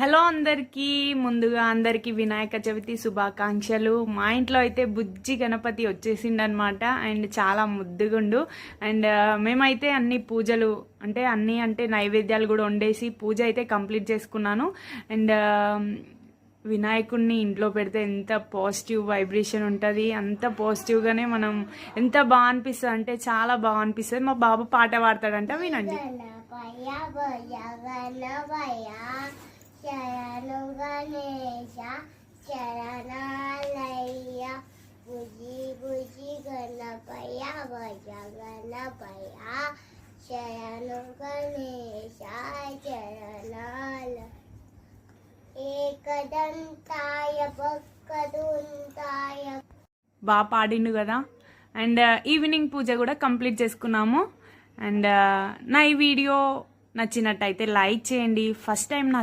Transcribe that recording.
Hello అందరికీ ముందుగా అందరికీ వినాయక చవితి శుభాకాంక్షలు. మా ఇంట్లో అయితే బుజ్జి గణపతి వచ్చేసిండనమాట. అండ్ చాలా ముద్దుగుండు. అండ్ మేమైతే అన్ని పూజలు అంటే అన్ని అంటే నైవేద్యాలు కూడా వండేసి పూజ అయితే కంప్లీట్ చేసుకున్నాను. అండ్ వినాయకుడిని ఇంట్లో పెడితే ఎంత పాజిటివ్ వైబ్రేషన్ ఉంటుంది. అంత పాజిటివ్గానే మనం ఎంత బాగా అనిపిస్తుంది అంటే చాలా బాగా అనిపిస్తుంది. మా బాబు పాట పాడతాడంట వినండి. గణేశ చరణాలయ్య బుజి బుజి గణపయ భజ గణపయ శరణు గణేశ చరణాల ఏకదంతాయ భక్తదుంతాయ. బాగా పాడిండు కదా. అండ్ uh, ఈవినింగ్ పూజ కూడా కంప్లీట్ చేసుకున్నాము. అండ్ uh, నా ఈ వీడియో నచ్చినట్టయితే లైక్ చేయండి. ఫస్ట్ టైం నా